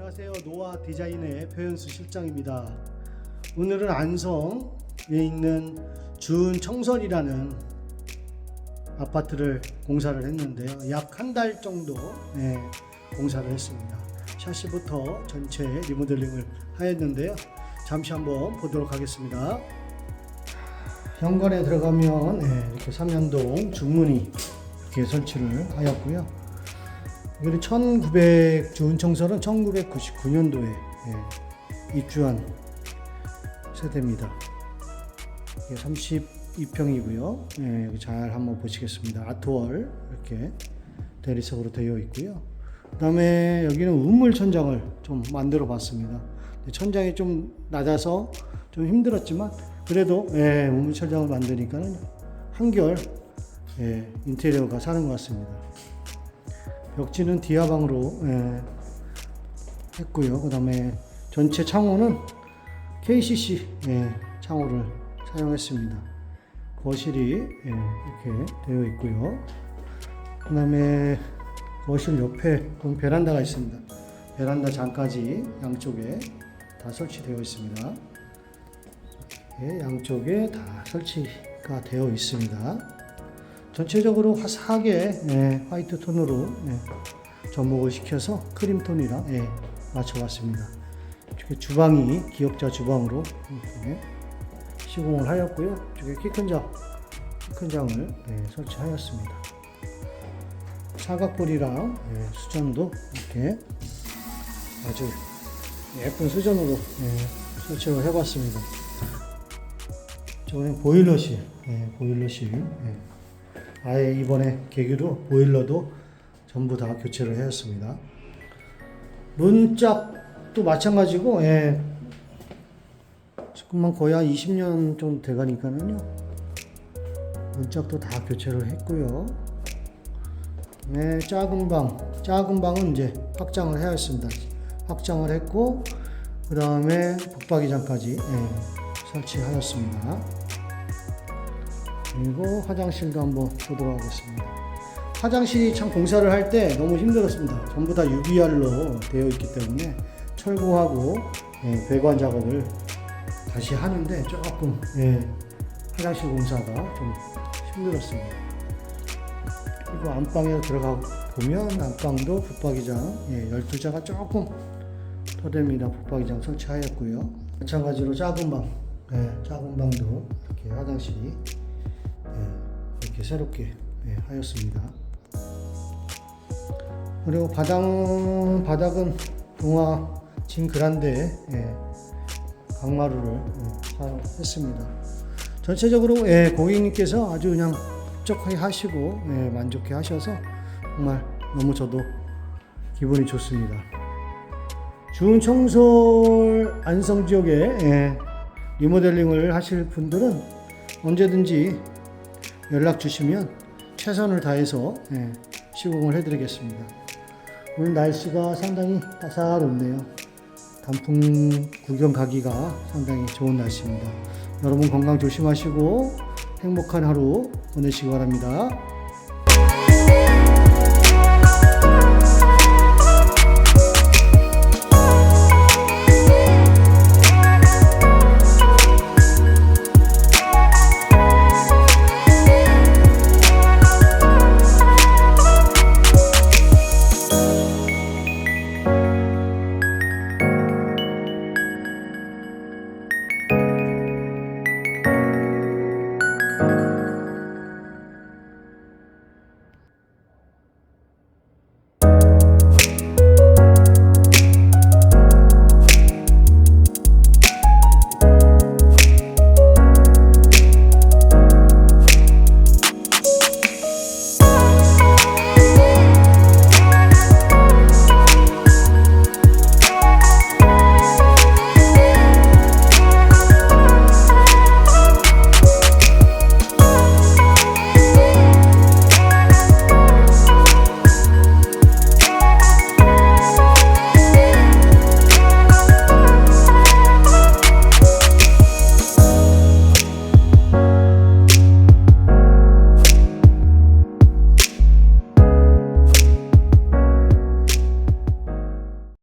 안녕하세요. 노아 디자인의 표현수 실장입니다. 오늘은 안성에 있는 준청설이라는 아파트를 공사를 했는데요. 약 한 달 정도 예, 공사를 했습니다. 샤시부터 전체 리모델링을 하였는데요. 잠시 한번 보도록 하겠습니다. 현관에 들어가면 예, 이렇게 삼연동 중문이 이렇게 설치를 하였고요. 여기 1900 주은청설은 1999년도에 예, 입주한 세대입니다. 이게 32평이고요. 예, 잘 한번 보시겠습니다. 아트월 이렇게 대리석으로 되어 있고요. 그다음에 여기는 우물 천장을 좀 만들어 봤습니다. 천장이 좀 낮아서 좀 힘들었지만 그래도 예, 우물 천장을 만드니까는 한결 예, 인테리어가 사는 것 같습니다. 벽지는 디아방으로 예, 했고요. 그 다음에 전체 창호는 KCC 예, 창호를 사용했습니다. 거실이 예, 이렇게 되어 있고요. 그 다음에 거실 옆에 베란다가 있습니다. 베란다 장까지 양쪽에 다 설치되어 있습니다. 예, 양쪽에 다 설치가 되어 있습니다. 전체적으로 화사하게 예, 화이트 톤으로 예, 접목을 시켜서 크림 톤이랑 예, 맞춰봤습니다. 주방이 기역자 주방으로 이렇게 시공을 하였고요. 이쪽에 키큰 장, 키큰 장을 예, 설치하였습니다. 사각볼이랑 예, 수전도 이렇게 아주 예쁜 수전으로 예, 설치를 해봤습니다. 저는 보일러실, 예, 보일러실. 예. 아예 이번에 계기로 보일러도 전부 다 교체를 하였습니다. 문짝도 마찬가지고, 예. 조금만 거의 한 20년 좀 돼가니까는요. 문짝도 다 교체를 했고요. 네, 작은 방, 작은 방은 이제 확장을 해야 했습니다. 확장을 했고, 그 다음에 붙박이장까지 예, 설치하였습니다. 그리고 화장실도 한번 보도록 하겠습니다. 화장실이 참 공사를 할 때 너무 힘들었습니다. 전부 다 UVR로 되어 있기 때문에 철거하고 예, 배관 작업을 다시 하는데 조금 예, 화장실 공사가 좀 힘들었습니다. 그리고 안방에 들어가 보면 안방도 붙박이장 예, 12자가 조금 더 됩니다. 붙박이장 설치하였고요. 마찬가지로 작은 방, 예, 작은 방도 이렇게 화장실이 예, 이렇게 새롭게 예, 하였습니다. 그리고 바닥 바닥은 동화 진 그란데 예, 강마루를 예, 사용했습니다. 전체적으로 예, 고객님께서 아주 그냥 흡족하게 하시고 예, 만족해 하셔서 정말 너무 저도 기분이 좋습니다. 주은청솔 안성 지역에 예, 리모델링을 하실 분들은 언제든지 연락 주시면 최선을 다해서 예, 시공을 해드리겠습니다. 오늘 날씨가 상당히 따사롭네요. 단풍 구경 가기가 상당히 좋은 날씨입니다. 여러분 건강 조심하시고 행복한 하루 보내시기 바랍니다.